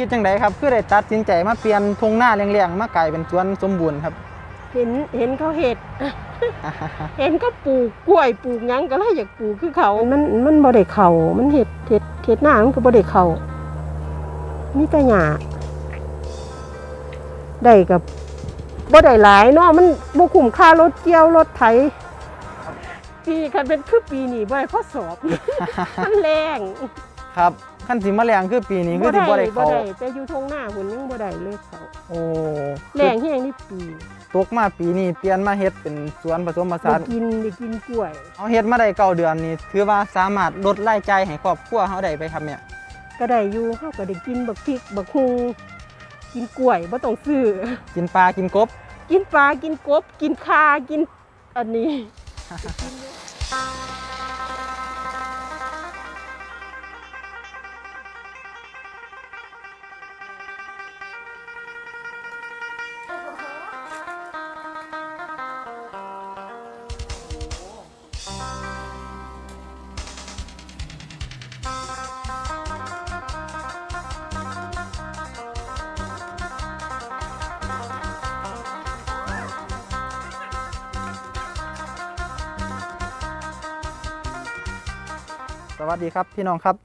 คิดจังไดครับคือได้ตัดสินใจมาเปลี่ยนทงหน้าเลี้ยงๆมากลายเป็นสวนสมบูรณ์ครับ เห็นเห็นเขาเห็ด เห็นก็ปลูกกล้วยปลูกหยังก็เลยอยากปลูกคือเขามันมันบ่ได้เขามันเห็ดเห็ดเห็ดหน้ามันก็บ่ได้เขามีแต่หญ้าได้กับบ่ได้หลายเนาะมันบ่คุ้มค่ารถเกี่ยวรถไถปีคันเป็นคือปีนี้บ่ได้ข้อสอบมันแรงครับ ขั้นสิมาแรงคือปีนี้คือสิบ่ได้บ่เขาได้แต่อยู่ทงหน้าหุ่นยังบ่ได้เลยเขาโอ้แรงแห้งนี่ปีตกมาปีนี้เปลี่ยนมาเฮ็ดเป็นสวนผสมผได้สานกินได้กินกล้วยเอาเฮ็ดมาได้เก้าเดือนนี่ถือว่าสามารถลดรายจ่ายให้ครอบครัวเฮาได้ไปครับเนี่ยก็ได้อยู่เขาก็ได้กินบักพริกบักฮุงกินกล้วยบ่ต้องซื้อกินปลากินกบ กินปลากินกบ กินคากินอันนี้ สวัสดีครับพี่น้องครับ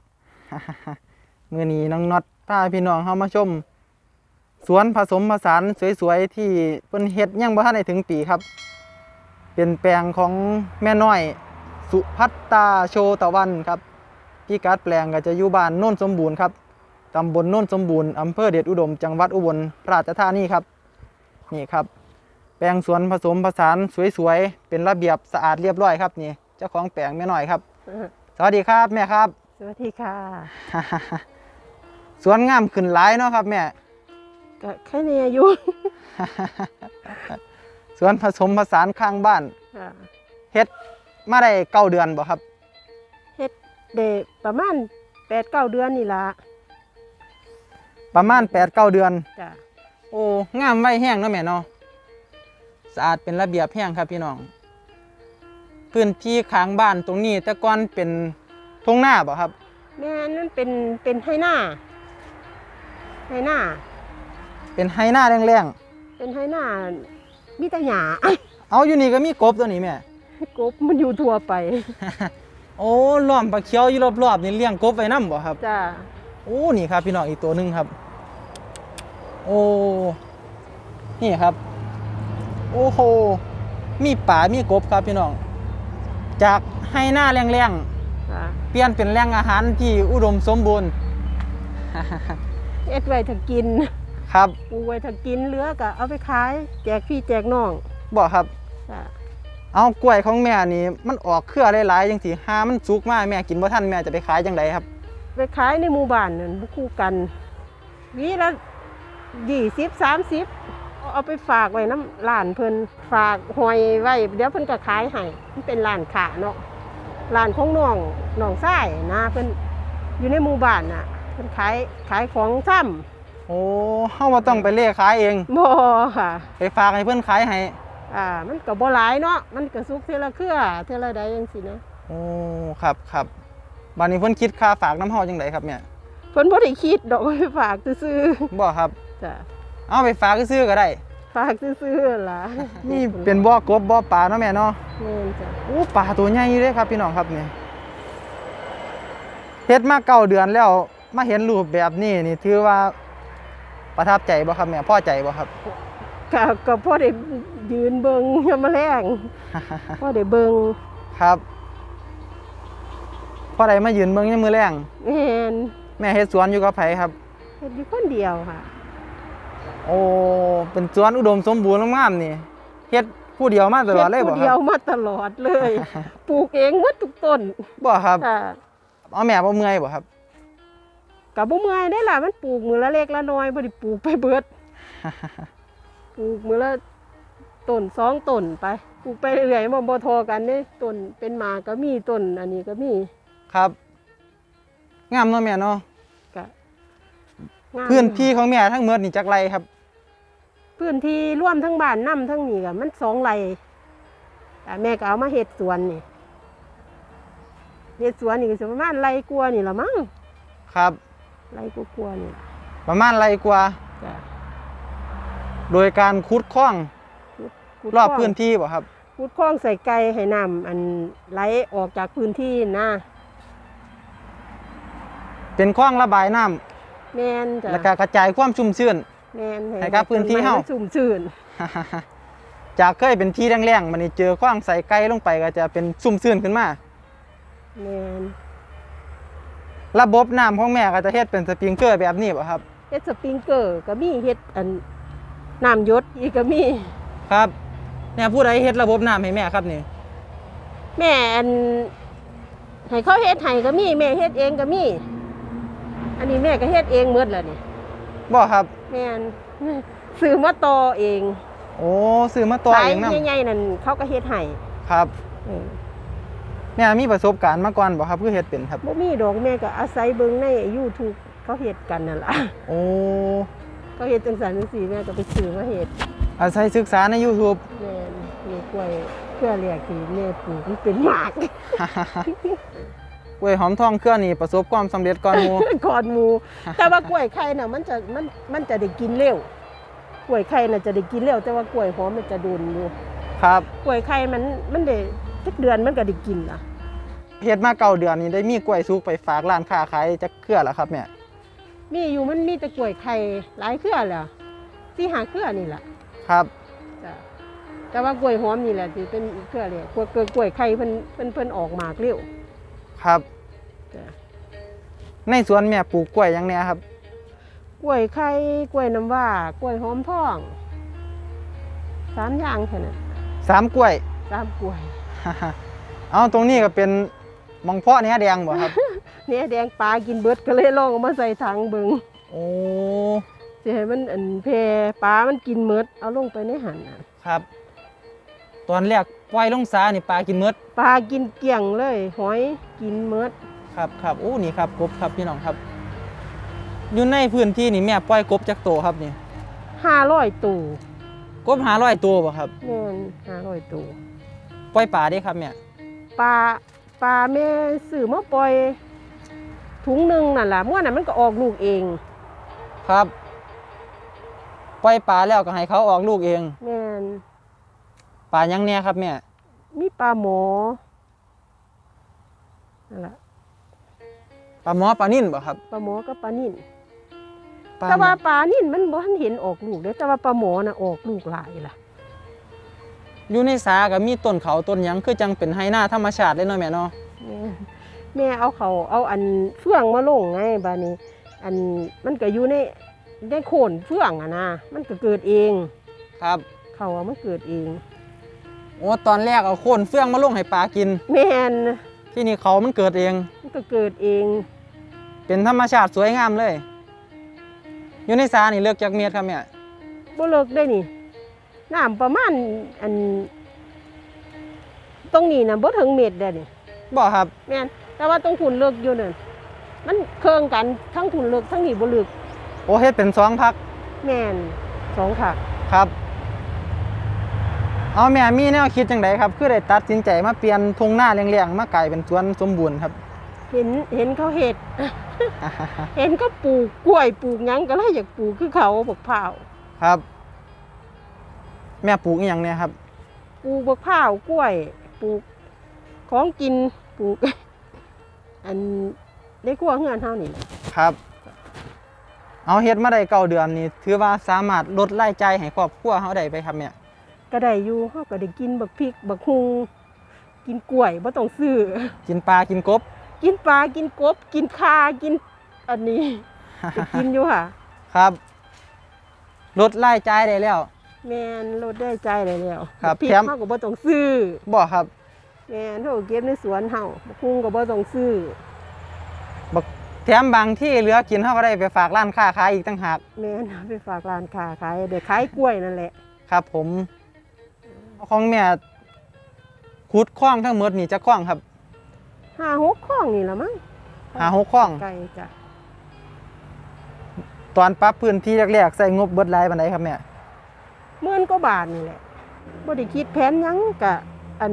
มือนี้น้องน็อตพาพี่น้องเฮามาชม สวนผสมผสานสวยๆที่เพิ่นเฮ็ดยังบ่ทันได้ถึงปีครับ เป็นแปลงของแม่น้อย สุพัตตาโชตะวันครับพี่กัดแปลงก็จะอยู่บ้านโน่นสมบูรณ์ครับตำบลโน่นสมบูรณ์อำเภอเดชอุดม จังหวัดอุบลราชธานีครับนี่ครับ แปลงสวนผสมผสานสวยๆเป็นระเบียบสะอาดเรียบร้อยครับนี่เจ้าของแปลงแม่น้อยครับ สวัสดีครับแม่ครับ สวัสดีค่ะ สวนงามขึ้นหลายเนาะครับแม่ก็แค่นี้อยู่สวนผสมผสานข้างบ้านค่ะเฮ็ดมาได้เก้าเดือนบ่ครับเฮ็ดเด็ประมาณแปดเก้าเดือนนี่ละประมาณ8ปดเก้าเดือนจ้ะโอ้งามไว้แห้งเนาะแม่เนาะสะอาดเป็นระเบียบแห้งครับพี่น้อง พื้นที่ข้างบ้านตรงนี้ แต่ก่อนเป็นทุ่งนาบ่ครับแม่นั่นเป็นเป็นไฮหน้าไฮหน้า เป็นไฮนาแรงเป็นไฮหน้ามีแต่หญ้า ๆเอาอยู่นี่ก็มีกบตัวนี้แม่ กบมันอยู่ทั่วไปโอ้ล้อมปลาเขียวอยู่รอบๆนี่เลี้ยงกบไว้นํบ่ครับ จ้ะโอ้นี่ครับพี่น้องอีกตัวหนึ่งครับ โอ้นี่ครับ โอ้โหมีป่ามีกบครับพี่น้อง จากให้หน้าแรงจ้ะๆเปลี่ยนเป็นแหล่งอาหารที่อุดมสมบูรณ์ เอ็ดไว้ถ้ากินครับปลูกไว้ถ้ากินเหลือก็เอาไปขาย แจกพี่แจกน้องบอกครับจ้ะเอากล้วยของแม่นี่มันออกเครือหลายๆจังสิหามันสุกมากแม่กินบ่ทันแม่จะไปขายจังไดครับ ไปขายในหมู่บ้านนั่นบ่คู่กันวีละยี่สิบสามสิบ เอาไปฝากไว้น้ำร้านเพิ่นฝากหอยไว้เดี๋ยวเพิ่นก็ขายให้มันเป็นร้านขาเนาะร้านของน้องน้องชายนะเพิ่นอยู่ในหมู่บ้านน่ะเพิ่นขายขายของซ้โอ้เฮาบ่ต้องไปเล่ขายเองำบ่ค่ะ ไปฝากให้เพิ่นขายให้อ่ามันก็บ่หลายเนาะมันก็สุกเทอละเครือเทอละใดจังซี่นะโอ้ครับครับบัดนี้เพิ่นคิดค่าฝากน้ำเฮาจังไดครับแม่เพิ่นบ่ได้คิดดอกว่าไปฝากซื่อบ่ครับ ๆจ้ะ เอาไปฝากซื้อๆก็ได้ ฝากซื่อๆล่ะนี่เป็นบ่อกบบ่อปลาเนาะแม่เนาะแม่นจ้ะโอ้ปลาตัวใหญ่อยู่เด้ครับพี่น้องครับนี่เฮ็ดมาเก้าเดือนแล้วมาเห็นรูปแบบนี้นี่ถือว่าประทับใจบ่ครับแม่พอใจบ่ครับ ก็ก็พอได้ยืนเบิงยามมาแรงพอได้เบิงครับพอได้มายืนเบิ่งยามมื้อแรงแม่นแม่เฮ็ดสวนอยู่กับไผครับเฮ็ดอยู่คนเดียวค่ะ โอ้เป็นสวนอุดมสมบูรณ์งามๆนี่เฮ็ดผู้เดียวมาตลอดเลยฮ็บ่ผู้คเดียรัวบมาตลอดเลย ปลูกเองหมดทุกต้นบ่ครับค่ะเอาแม่บ่เมื่อยบ่ครับก็บ่เมื่อยได้ล่ะมันปลูกมื้อละเล็กละน้อยบ่ได้ปลูกไปเบิดปลูกมื้อละต้นสองต้นไปปลูกไปเรื่อยๆมันบ่ทอกันเด้ต้นเป็นหมากก็มีต้นอันนี้ก็มีครับ งามเนาะแม่เนาะก็งาม พื้นที่ของแม่ทั้งหมดนี่จักไรครับ พื้นที่ร่วมทั้งบ้านน้ำทั้งนี้ก็มันสองไร่แต่แม่ก็เอามาเฮ็ดสวนนี่เฮ็ดสวนนี่ก็สิประมาณไร่กว่านี่ละมั้งครับไร่กว่าๆนี่ประมาณไรกว่าจ้ะโดยการขุดคลองขุดรอบคลงพื้นที่บ่ครับขุดคลองใส่ไก่ให้น้ำอันไหลออกจากพื้นที่นะ เป็นคลองระบายน้ำ แมนจ้ะแล้วก็กระจายความชุ่มชื้น แมนให้กับพื้นที่เฮ้า ต้ไม้มันชุ่มชื่นจากเคยเป็นที่แรงๆมันนี่เจอคว้างใส่ไก่ลงไปก็จะเป็นซุ่มซื่นขึ้นมา แมนระบบน้ำของแม่ก็จะเฮ็ดเป็นสปริงเกอร์แบบนี้บ่ครับ เฮ็ดสปริงเกอร์ก็มีเฮ็ดอันน้ำหยศอีกก็มี ครับเนี่ยผู้ใดเฮ็ดระบบน้ำให้แม่ครับนี่ แม่อันให้เขาเฮ็ดให้ก็มี แม่เฮ็ดเองก็มี อันนี้แม่ก็เฮ็ดเองหมดแล้วนี่บ่ครับ แม่นซื้อมาต่อเองโอ้ซื้อมาต่อสายเองนํใหญ่ๆนั่นเขาก็เฮ็ดให้ครับเออแม่มีประสบการณ์มาก่อนบ่ครับคือเฮ็ดเป็นครับบ่มีดอกแม่ก็อาศัยเบิ่งใน YouTube เขาเฮ็ดกันนั่นล่ะโอ้เขาเฮ็ดจังซั่นจังซี่แม่ก็ไปซื้อมาเฮ็ดอาศัยศึกษาใน YouTube แม่นมีกล้วยเพื่อเรียกที่แม่ปลูกมันเป็นหมากก ล้วยหอมทองเครือนี่ประสบความสำเร็จก่อนหมู่ก่อนหมู แต่ว่ากล้วยไข่น่ะมันจะมันมันจะได้กินเร็วกล้วยไข่น่ะจะได้กินเร็วแต่ว่ากล้วยหอมมันจะโดนอยู่ครับกล้วยไข่มันมันได้สักเดือนมันก็ได้กินล่ะเฮ็ดมาเก้าเดือนนี่ได้มีกล้วยสุกไปฝากร้านค้าขายจักเครือแล้วครับแม่มีอยู่มันมีแต่กล้วยไข่หลายเครือแหล้วสี่หาเครือนี่แหละครับจ้ะแต่ว่ากล้วยหอมนี่แหละที่เป็นเครือเลยกล้วยกล้วยกล้วยไข่เพิ่นเพิ่นเพิ่นออกหมากเร็วครับ จ้ะในสวนแม่ปลูกกล้วยหยังแหน่ครับ กล้วยไข่กล้วยน้ำว้ากล้วยหอมทองสามอย่างแค่นั้นสามกล้วย สามกล้วยเอาตรงนี้ก็เป็นหมองเพาะเนื้อแดงบ่ครับ เนี่ยแดงปลากินเบิดก็เลยลองเอามาใส่ถังเบิงโอ้สิให้มันอันเพปลามันกินเมิดเอาลงไปในหันน่ะครับ ตอนแรกปล่อยลงสานี่ปลากินหมดปลากินเกลี่ยงเลย หอยกินเมิด ครับครับโอ้นี่ครับกบครับพี่น้องครับ อยู่ในพื้นที่นี่แม่ปล่อยกบจักโตวครับนี่ห้าร้อยตัวกบหาร้อยตัวบ่ครับแม่นห้าร้อยตัวปล่อยปลาได้ครับแม่ปลาปลาแม่ซื้อมาปล่อยถุงหนึ่งนั่นแหละเมื่อนั้นมันก็ออกลูกเองครับปล่อยปลาแล้วก็ให้เขาออกลูกเองแม่นปลาหยังแน่ครับแม่มีปลาหมอนั่นแหละ ปลาหมอปลานิ่นบ่ครับ ปลาหมอกับปลานิ่นปลาแต่ว่าปลานิ่นมันบ่ทันเห็นออกลูกเด้อแต่ว่าปลาหมอน่ะออกลูกหลายล่ะ อยู่ในสาก็มีต้นเขาต้นหยังคือจังเป็นไฮนาธรรมชาติเลยเนาะแม่เนาะแม่แม่เอาเขาเอาอันเฟื่องมาลงไงบานี้ อันมันก็อยู่ในในโคนเฟื่องอะนะมันก็เกิดเองครับ เขาอะมันเกิดเองโอ้ตอนแรกเอาโคนเฟื่องมาลงให้ปลากิน แม่นที่นี่เขามันเกิดเองมัน ก็เกิดเอง เป็นธรรมชาติสวยงามเลย อยู่ในสานี่เลือกจากเมียดครับแม่บ่เลิกได้นี่น้ำประมาณอัน ตรงนี้นะบ่ถึงเม็ดได้นี่บ่ครับแม่นแต่ว่าตรงทุนเลิกอยู่นั่นมันเครื่องกันทั้งทุนเลิกทั้งนี้บ่เลิกโอ้เฮ็ดเป็นสองพักแม่นสองผักครับ เอาแม่มีแนวคิดจังไดครับ คือได้ตัดสินใจมาเปลี่ยนทุ่งนาเลี้ยงๆมากลายเป็นสวนสมบูรณ์ครับ เห็นเห็นเขาเฮ็ด เห็นก็ปลูกกล้วยปลูกหยังก็เลยอยากปลูกคือเขาบักพร้าวครับ แม่ปลูกอหย่างเนี่ยครับ ปลูกบักพร้าวกล้วยปลูกของกินปลูก อันได้ครัวเฮือนเฮานี่แหละครับ เอาเฮ็ดมาได้เก้าเดือนนี่ถือว่าสามารถลดรายจ่ายให้ครอบครัวเฮาได้ไปครับแม่ก็ได้อยู่เฮาก็ได้กินบักพริกบักฮุงกินกล้วยบ่ต้องซื้อ กินปลากินกบ กินปลากินกบ กินคากินอันนี้ได้กินอยู่ค่ะ ครับลดรายจ่ายได้แล้ว แม่นลดได้ใจเลยแล้วครับพริกแถม เฮาก็บ่ต้องซื้อบ่ครับแม่นเฮาก็เก็บในสวนเฮาบักฮุงก็บ่ต้องซื้อบักแถมบางที่เหลือกินเฮาก็ได้ไปฝากร้านค้าขายอีกต่างหากแม่นเอาไปฝากร้านค้าขายเดี๋ยวขายกล้วยนั่นแหละครับ ผม ของแม่ขุดคลองทั้งหมดนี่จะคลองครับ ห้าหกข้องนี่ละมั้งหาหกคลอง ไก่จ้ะตอนปรับพื้นที่แรกๆใส่งบเบิดหลายปานใดครับแม่หมื่นกว่าบาทนี่แหละบ่ได้คิดแผนหยังกะ อัน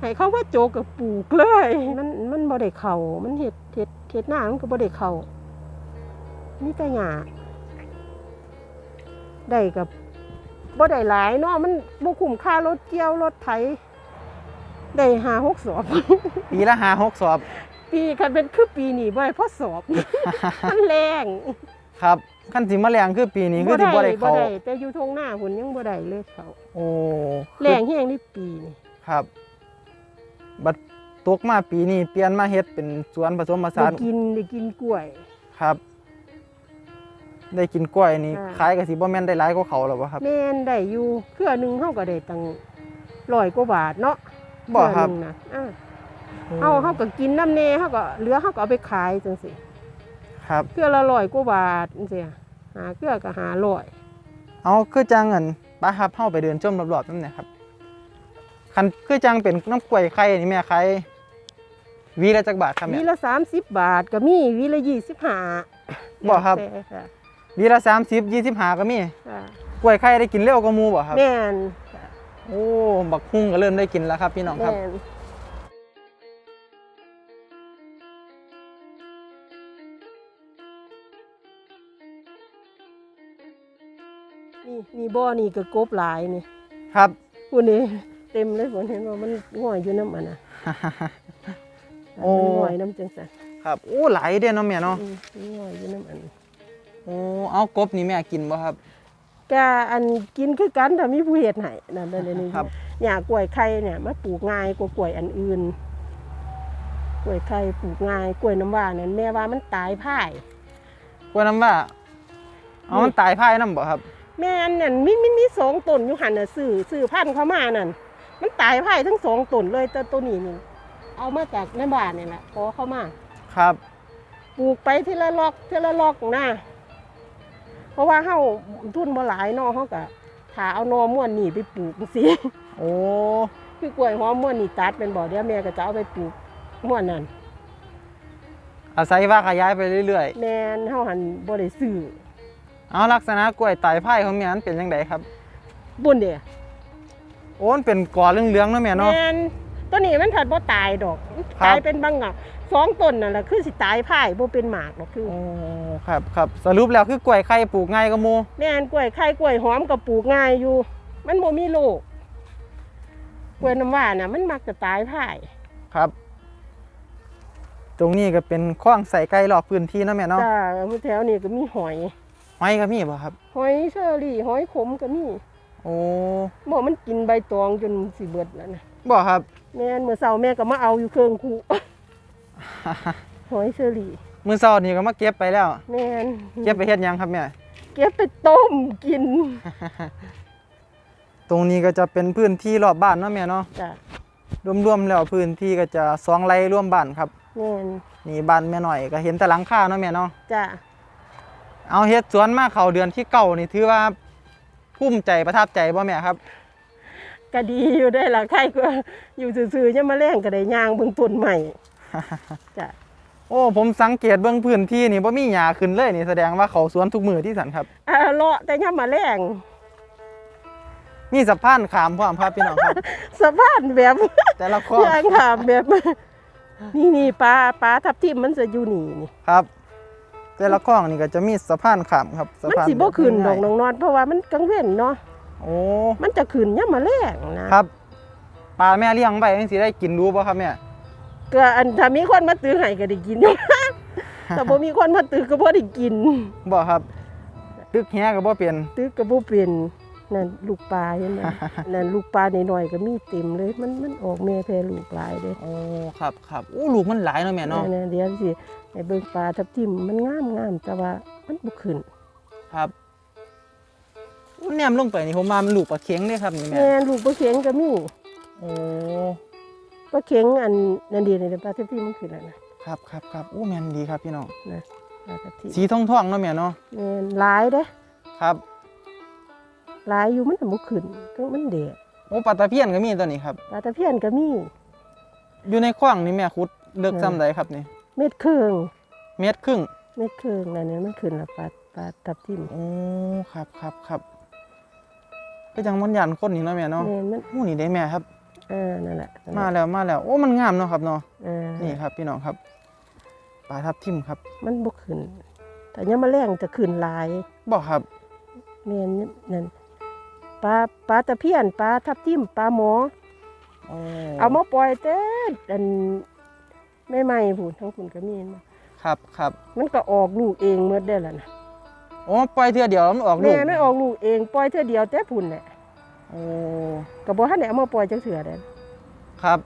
ให้เขาว่าโจกกับปลูกเลย มันมันบ่ได้เข้ามันเฮ็ดเฮ็ดเฮ็ดหน้ามันก็บ่ได้เข้ามีแต่หญ้าได้กับบ่ได้หลายเนาะมันบ่คุ้มค่ารถเกี่ยวรถไถ ได้ห้าหกสอบ ปีละหาหกสอบ ปีคันเป็นคือปีนี้บ่ได้เพราะสอบ มันแรงครับขั้นสิมาแรงคือปีนี้คือสิบ่ได้บ่เขาได้แต่อยู่ทงหน้าพุ่นยังบ่ได้เลยเขาโอ้แรงแฮงนี่ปีนี่ครับ บัดตกมาปีนี้เปลี่ยนมาเฮ็ดเป็นสวนผสมผสาได้นกินได้กินกล้วย ครับ ได้กินกล้วยนี่อ่าขายก็สิบ่แม่นได้หลายกว่าเขาหรอบ่ครับแม่นได้อยู่เครือหนึงเฮาก็ได้ตั้งร้อยกว่าบาทเนาะ บ่ครับเอหนึ่งนะอ่าเอาเขาก็กินน้ำเนเขาก็เหลือเขาก็เอาไปขายจังสิครับเกลือละร้อยกว่าบาทจังสิหาเกลือก็หาร้อยเอาคือจังอันป้าครับเฮาไปเดินชมรอบๆนั่นแหละครับคันคือจังเป็นน้ำกล้วยไข่นี่แม่ไข่วีละจักบาทครับวีแม่ละสามสิบบาทก็มีวีละยี่สิบห้าบ่ครับแต่ค่ะวีละ30 25ก็มีค่ะกล้วยไข่ได้กินเร็วกว่าหมู่บ่ครับ แม่นค่ะ โอ้บักฮุ่งก็เริ่มได้กินแล้วครับพี่น้องครับแม่นนี่นี่บ่อนี่ก็กบหลายนี่ครับพุ่นนี่เต็มเลยผมเห็นว่ามันง่อยอยู่น้ำมันนะโอ้มันง่อยน้ำจังสันครับโอ้หลายเด้เนาะแม่เนาะอืมมันง่อยอยู่น้ำมันโอ้เอากบนี่แม่กินบ่ครับ กะอันกินคือกันถ้ามีผู้เฮ็ดให้นั่นนั่นนี่ครับ เนี่ยกล้วยไข่เนี่ยมันปลูกง่ายกว่ากล้วยอันอื่น กล้วยไข่ปลูกง่ายกล้วยน้ำว้าเนี่ยแม่ว่ามันตายพ่าย กล้วยน้ำว่าเอามันตายพายน้ำบ่ครับแม่อันเนี่ยมีมีมีสองต้นอยู่หันน่ะซื้อซื้อพันธุ์เข้ามานั่นมันตายพ่ายทั้งสองต้นเลยแต่ตัวนี้นี่เอามาจากในบ้านนี่แหละขอเข้ามาครับ ปลูกไปทีละลอกทีละลอกนะเพ ราะว่าเฮาทุนบ่หลายเนาะเฮาก็ถ้าเอาหนอม่วนนี่ไปปลูกสิโอ้คือกล้วยหอมม่วนนี่ตัดเป็นบ่อเดี๋ยวแม่ก็จะเอาไปปลูกม่วนนั่นอาศัยว่าขยายไปเรื่อยแม่นเฮาหันบ่ได้ซื้อๆ เอาลักษณะกล้วยตายพายของแม่มันเป็นจังไดครับ บุญเด้โอ้มันเป็นกอเหลืองๆเนาะแม่เนาะ แม่นตัวนี้มันถัดบ่ตายดอก ครับ ตายเป็นบางอะ สองต้นนั่นแหละคือสิตายพ่ายบ่เป็นหมากดอกคือโอ้ครับครับสรุปแล้วคือกล้วยไข่ปลูกง่ายกว่าหมู่แม่นกล้วยไข่กล้วยหอมก็ปลูกง่ายอยู่ มันบ่มีโรคกล้วยน้ำว้าน่ะมันมักจะตายพ่ายครับ ตรงนี้ก็เป็นคลองใส่ไก่รอบพื้นที่เนาะแม่เนาะจ้าแถวนี้ก็มีหอย หอยก็มีบ่ครับ หอยเชอรี่หอยขมก็มีโอ้บ่มันกินใบตองจนสิเบิดแล้วนะบ่ครับ แม่นมื้อเช้าแม่ก็มาเอาอยู่เครื่องคู่ หอยเชอรี่มื้อเช้านี่ก็มาเก็บไปแล้ว แม่นเก็บไปเฮ็ดหยังครับแม่ เก็บไปต้มกินตรงนี้ก็จะเป็นพื้นที่รอบบ้านเนาะแม่เนาะ จ้ะรวมๆแล้วพื้นที่ก็จะสองไร่ร่วมบ้านครับ แม่นนี่บ้านแม่หน่อยก็เห็นแต่หลังคาเนาะแม่เนาะ จ้ะเอาเฮ็ดสวนมาเข้าเดือนที่เก้านี่ถือว่าภูมิใจประทับใจบ่แม่ครับ ก็ดีอยู่ได้ล่ะใครก็อยู่ซื่อๆยังมาแรงก็ได้ย่างเบิ่งต้นใหม่ จ้ะโอ้ผมสังเกตเบื้องพื้นที่นี่บ่มีหญ้าขึ้นเลยนี่แสดงว่าเขาสวนทุกมือที่สันครับอ่าเลาะแต่ยังมาแรงมีสะพานขามพร้อมครับพี่น้องครับ สะพานแบบแต่ละข้อย่างขามแบบ นี่นี่ปลาปลาทับทิมมันจะอยู่นี่นี่ครับ แต่ละข้องนี่ก็จะมีสะพานขามครับสะมันพานสิบ่ขึ้นดอกง่ายน้องนอนเพราะว่ามันกลางเว้นเนาะโอ้มันจะขึ้นยามมาแรงนะครับปลาแม่เลี้ยงไว้จังสิได้กินรู้บ่ครับแม่ ก็อันถ้ามีคนมาตื้อให้ก็ได้กินอยู่ แต่บ่มีคนมาตื้อก็บ่ได้กิน บ่ครับ ตึกแฮก็บ่เปลี่ยน ตื้อก็บ่เป็นนั่นลูกปลาเห็นไหม นั่นลูกปลาน้อยๆก็มีเต็มเลย มันมันออกแม่แพร่ลูกหลายเด้โอ้ ครับครับโอ้ลูกมันหลายเนาะแม่เนาะ นั่นๆเดี๋ยวสิให้เบิ่งปลาทับทิมมันงามๆแต่ว่ามันบ่ขึ้นครับโอ้แนมลงไปนี่ผมมามันลูกปลาเข็งเด้ครับนี่แม่แม่นลูกปลาเข็งก็มี โอ้ ปลาเข็งอันนั่นดีนี่ปลาทับทิมมันขึ้นแล้วนะครับครับครับโอ้แม่นดีครับพี่น้องนะปลาทับทิมสีทองทองๆเนาะแม่เนาะแม่นหลายเด้ครับหลายอยู่มันก็บ่ขึ้นก็มันเดะโอ้ปลาตะเพียนก็มีตัวนี้ครับปลาตะเพียนก็มี อยู่ในคว้างนี่แม่ขุดเลือกเออซ้ำใดครับนี่เม็ดครึ่งเมตรครึ่งเม็ดครึ่งนั่นนี่มันขึ้นแล้วปลาปลาทับทิมโอ้ครับครับครับก็จังมันยันคนนี่เนาะแม่เนาะแม่นมันโอ้นี่ได้แม่ครับ เออนั่นแหละนั่นมาแหละแล้วมาแล้วโอ้มันงามเนาะครับเนาะเออนี่ครับพี่น้องครับปลาทับทิมครับมันบ่ขึ้น แต่ยังมาแรงจะขึ้นหลายบอกครับแม่นนั่นปลาปลาตะเพียนปลาทับทิมปลาหมอโอ้เอามาปล่อยแต่อันไม่ไม่ๆพูนทั้งคุณก็มีเห็นบ่ครับครับมันก็ออกลูกเองเมื่อได้แล้วนะ โอ้ปล่อยเทื่อเดียวแล้วมันออกลูก แม่ไม่ออกลูกเองปล่อยเท่าเดียวแต่พุ่นแหละ โอ้ก็บ่ทันได้เอามาปล่อยจักเถื่อเด้อครับ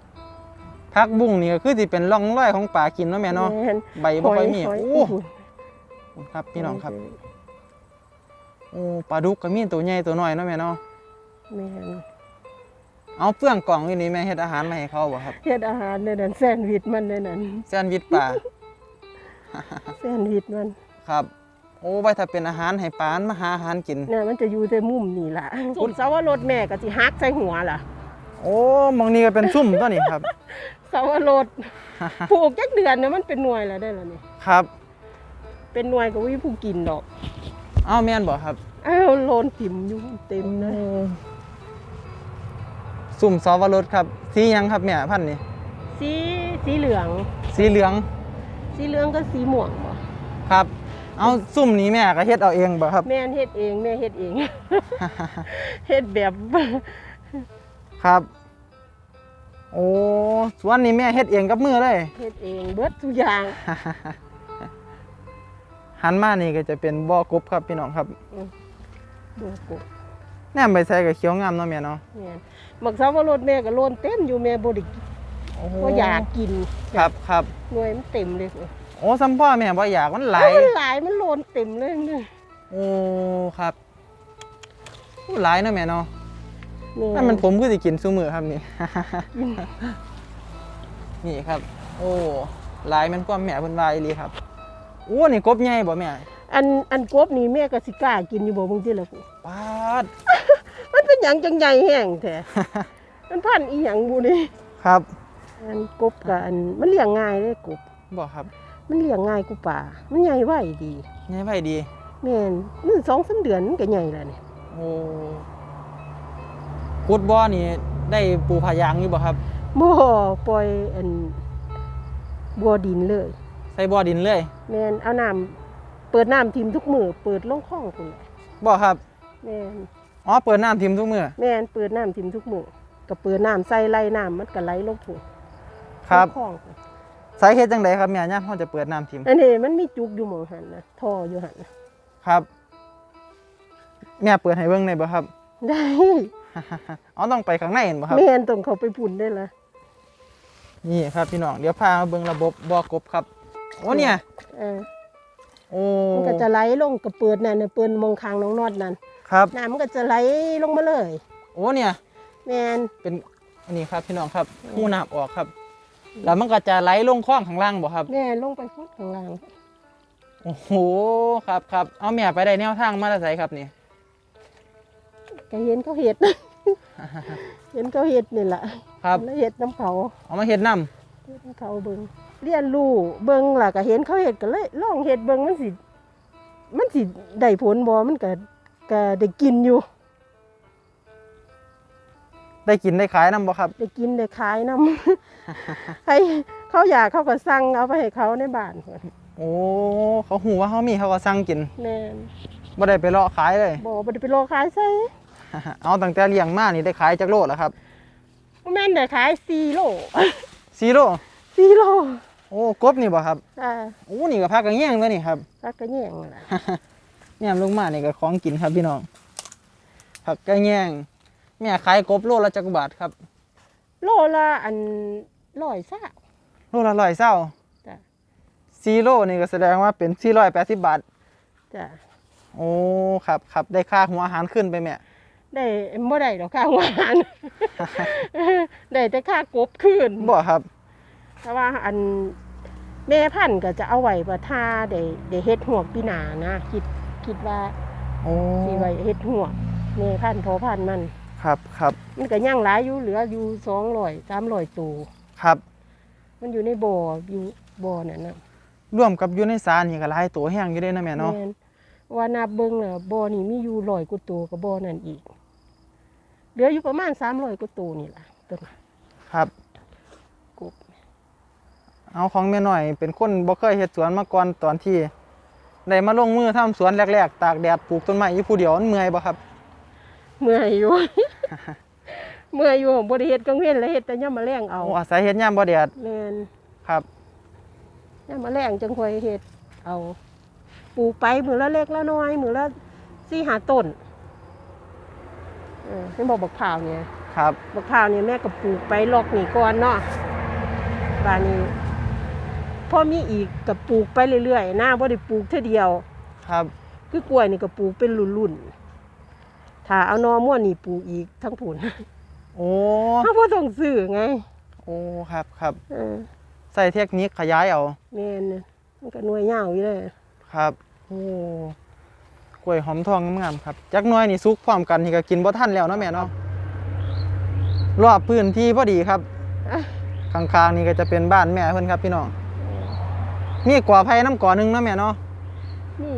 พักบุ้งนี่ก็คือสิเป็นร่องรอยของป่ากินเนาะแม่เนาะแม่นใบบ่ค่อยมีหอยโอ้พุ่นครับพี่น้องครับโอ้ปลาดุกก็มีตัวใหญ่ตัวน้อยเนาะแม่เนาะแม่นเอาเฟื่องกล่องอยู่นี่แม่เฮ็ดอาหารมาให้เขาบ่ครับเฮ็ดอาหารในนั้นแซนด์วิชมันในนั้นแซนด์วิชปลาแซนด์วิชมันครับ โอ้ไว้ถ้าเป็นอาหารให้ปลามันมาหาอาหารกิน เนี่ยมันจะอยู่แต่มุมนี่ล่ะสุดเสาวรถแม่ก็สิฮักใส่หัวล่ะโอ้หมองนี้ก็เป็นซุ่มตัวนี้ครับ เสาวรถปลูกจักเดือนเนี่ยมันเป็นหน่วยแล้วได้แล้วนี่ครับ เป็นหน่วยก็วิผู้กินดอกเอ้าแม่นบ่ครับอ้าวโลนติ่มอยู่เต็มนะโอ้ซุ่มซอวรสครับ สีหยังครับแม่พันธุ์นี่สีสีเหลือง สีเหลือง สีเหลืองก็สีม่วงบ่ครับ เอาซุ่มนี้แม่ก็เฮ็ดเอาเองบ่ครับ แม่นเฮ็ดเองแม่เฮ็ดเอง เฮ็ดแบบครับ โอ้สวนนี้แม่เฮ็ดเองกับมือเลยเฮ็ดเองเบิดทุกอย่าง หันมานี่ก็จะเป็นบ่อกบครับพี่น้องครับดูกูแหนมใบใส่กับเขียวงามเนาะแม่เนาะแม่นหมักสาวรสแม่ก็โลนเต็มอยู่แม่บ่ได้กินโอ้โหบ่อยากกินครับครับหน่วยมันเต็มเลย โอ้ซ้ำพ่อแม่บ่อยากมันไหลเอ้ามันหลายมันโลนเต็มเลยนี่โอ้ครับโอ้หลายเนาะแม่เนาะแม่นั่นมันผมก็สิกินซุมื้อครับนี่ นี่ครับ โอ้หลายแมันความแม่เพิ่นว่าอีหลีครับโอ้นี่กบใหญ่บ่แม่ อันอันกบนี่แม่ก็สิกล้ากินอยู่บ่บางทีล่ะกูปาด มันเป็นหยังจังใหญ่แห้งแท้มันพันธุ์อีหยังบุนี่ครับ อันกบกับอันมันเลี้ยงง่ายเลยกบบ่ครับ มันเลี้ยงง่ายกูป่า มันใหญ่ไวดีใหญ่ไว้ดี แม่นมันสองสามเดือนมันก็ใหญ่แล้วนี่โอ้กุดบ่อนี่ได้ปูผายางอยู่บ่ครับ บ่ปล่อยอันบัวดินเลย ใส่บ่อดินเลยแม่นเอาน้ำเปิดน้ำทิมทุกมือเปิดลงคลองพุ่นแหละบ่ครับ แม่นอ๋อเปิดน้ำทิมทุกมื้อแม่นเปิดน้ำทิมทุกมือก็เปิดน้ำใส่ไล่น้ำมันก็ไหลลงพุ่นครับ ลงคลองพุ่น สาเหตุจังไดครับแม่ย่ามเฮาจะเปิดน้ำทิมอันนี้มันมีจุกอยู่หมองหันนะท่ออยู่หันน่ะครับ แม่เปิดให้เบิ่งได้บ่ครับ ได้อ๋อต้องไปข้างในเห็นบ่ครับ แม่นต้องเขาไปพุ่นได้ละนี่ครับพี่น้องเดี๋ยวพามาเบิ่งระบบบ่อกบครับ โอ้เนี่ย เออโอ้มันก็จะไหลลงก็เปิดนั่นน่ะเปิดมองคางน้องนอดนั่นครับ น้ำมันก็จะไหลลงมาเลย โอ้เนี่ย แม่นเป็นอันนี้ครับพี่น้องครับหูน้ำออกครับ แล้วมันก็จะไหลลงคลองข้างล่างบ่ครับแม่นลงไปพุดข้างล่างโอ้โหครับครับเอาแม่ไปได้แนวทางมาแต่ไสครับนี่ก็เห็นเขาเห็ด เห็นเขาเห็ดนี่แหละครับแล้วเห็ดน้ำเขาเอามาเฮ็ดน้เฮ็ดน้ำเขาเบิงเรียนรู้เบิงล่ะก็เห็นเขาเห็ดก็เลยลองเห็ดเบิงมันสิมันสิได้ผลบ่มันก็ก็ได้กินอยู่ำ ได้กินได้ขายน้ำบ่ครับ ได้กินได้ขายน้ำ ให้เขาอยากเขาก็สั่งเอาไปให้เขาในบ้านพุ่นโอ้เขาหูว่าเขามีเขาก็สั่งกินแม่นบ่ได้ไปเลาะขายเลย บ่บ่ได้ไปรอขายใส่เอาตั้งแต่เลี้ยงมานี่ได้ขายจักโลแล้วครับแม่นได้ขาย4โล ซีโร่4โลโอ้กบนี่บ่ครับอ่าโอ้นี่ก็พักกันแย่งตัวนี่ครับซักกระแยงนั่นล่ะ เนี่ยลงมานี่ก็ของกินครับพี่น้องผักกระแยง แม่ขายกบโลละจักบาทครับ โลละอันร้อยซะโลละร้อยเศร้าจ้ะซีโร่นี่ก็แสดงว่าเป็นสี่ร้อยแปดสิบบาท จ้ะโอ้ครับครับได้ค่าหัวอาหารขึ้นไปแม่ ได้บ่ได้ดอกค่าหวาน ได้แต่ค่ากบคืนบ่ครับแต่ว่าอันแม่พันธุ์ก็จะเอาไว้ประทาได้ได้เฮ็ดหวกปีหนานะ คิดคิดว่าโอ้ สิไว้เฮ็ดหวกแม่พันธุ์พอพันธุ์มัน ครับครับมันก็ยังหลายอยู่เหลืออยู่200 300ตัวครับ มันอยู่ในบ่ออยู่บ่อนั่นน่ะร่วมกับอยู่ในสารนี่ก็หลายตัวแห้งอยู่เด้นะแม่เนาะแม่นว่านับเบิ่งน่ะบ่อนี่มีอยู่100กว่าตัวกับบ่อนั่นอีก เหลืออยู่ประมาณ300กว่าตัวนี่ล่ะตัวน่ะครับ กบเอาของแม่หน่อย เป็นคนบ่เคยเฮ็ดสวนมาก่อนตอนที่ได้มาลงมือทำสวนแรกๆ ตากแดดปลูกต้นไม้อยู่ผู้เดียวมันเมื่อยบ่ครับ เมื่อยอยู่ เมื่อยอยู่บ่ได้เฮ็ดกลางเว้นแล้วเฮ็ดแต่ยามมื้อแลงเอาโอ้อาศัยเฮ็ดยามบ่แดดแม่นครับยามมื้อแลงจังค่อยเฮ็ดเอาปลูกไปมื้อละเล็กละน้อย มื้อละ4-5ต้นเออเห็นบ่บักพร้าวเนี่ย ครับ บักพร้าวเนี่ยแม่ก็ปลูกไปลอกนี่ก่อนเนาะบานนี้พอมีอีกก็ปลูกไปเรื่อยๆนะบ่ได้ปลูกเท่อเดียว ครับ คือกล้วยนี่ก็ปลูกเป็นรุ่นๆ ถ้าเอานอม่วนนี่ปลูกอีกทั้งผลโอ้เฮาบ่ต้องซื้อไงโอ้ครับครับเออใส่เทคนิคขยายเอาแม่นน่ะมันก็หน่วยยาวอยู่เลยครับโอ้กล้วยหอมทองงามๆครับจักหน้อยนี่สุกพร้อมกันนี่ก็กินบ่ทันแล้วเนาะแม่เนาะรอบพื้นที่พอดีครับข้างๆนี่ก็จะเป็นบ้านแม่เพิ่นครับพี่น้องมีกว่าไผ่น้ำก่อหนึงเนาะแม่เนาะนี่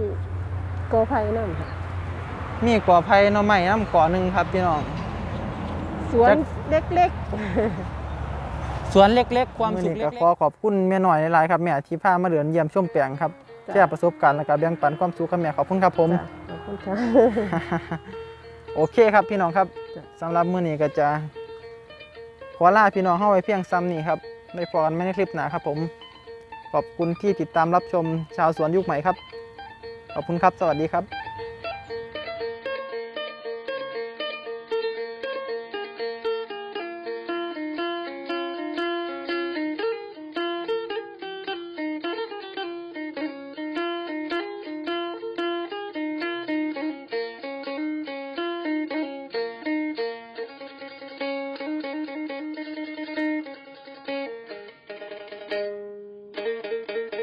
กอไผ่นำค่ะ มีกว่าไผ่หน่อไม้น้ำก่อหนึงครับพี่น้อง สวนเล็กสวนเล็กๆ ความสุขเล็กๆ ขอขอบคุณแม่หน่อยหลายๆครับแม่ที่พามาเดินเยี่ยมชมแปลงครับๆแชร์ประสบการณ์และก็แบ่งปันความสุขกับแม่ขอบคุณครับผม จ้ะขอบคุณค่ะ โอเคครับพี่น้องครับจ้ะ สำหรับมื้อนี้ก็จะขอลาพี่น้องเข้าไว้เพียงซ้ำนี้ครับได้พอกันไม่ในคลิปหนาครับผม ขอบคุณที่ติดตามรับชมชาวสวนยุคใหม่ครับ ขอบคุณครับ สวัสดีครับ